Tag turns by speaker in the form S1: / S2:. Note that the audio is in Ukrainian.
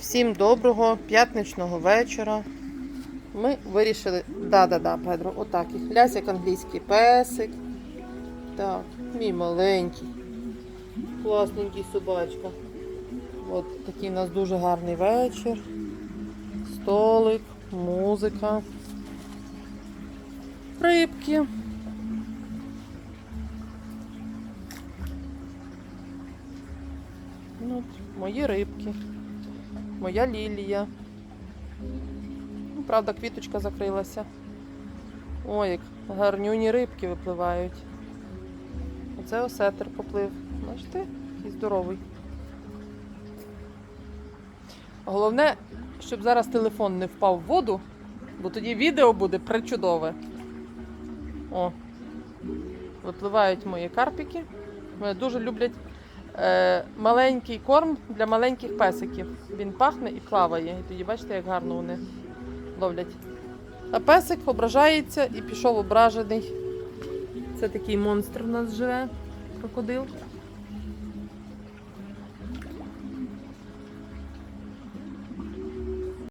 S1: Всім доброго п'ятничного вечора. Ми вирішили. Да-да-да, Педро, отак. їх. Лясь як англійський песик. Так, мій маленький. Класненький собачка. От такий у нас дуже гарний вечір. Столик, музика. Рибки. Ну, мої рибки. Моя лілія. Ну, Правда, квіточка закрилася. Ой, як гарнюні рибки випливають. Оце осетр поплив. Бачите, який здоровий. Головне, щоб зараз телефон не впав в воду, бо тоді відео буде причудове. О, випливають мої карпіки. Вони дуже люблять маленький корм для маленьких песиків. Він пахне і плаває. І тоді бачите, як гарно вони ловлять. А песик ображається і пішов ображений. Це такий монстр у нас живе, крокодил.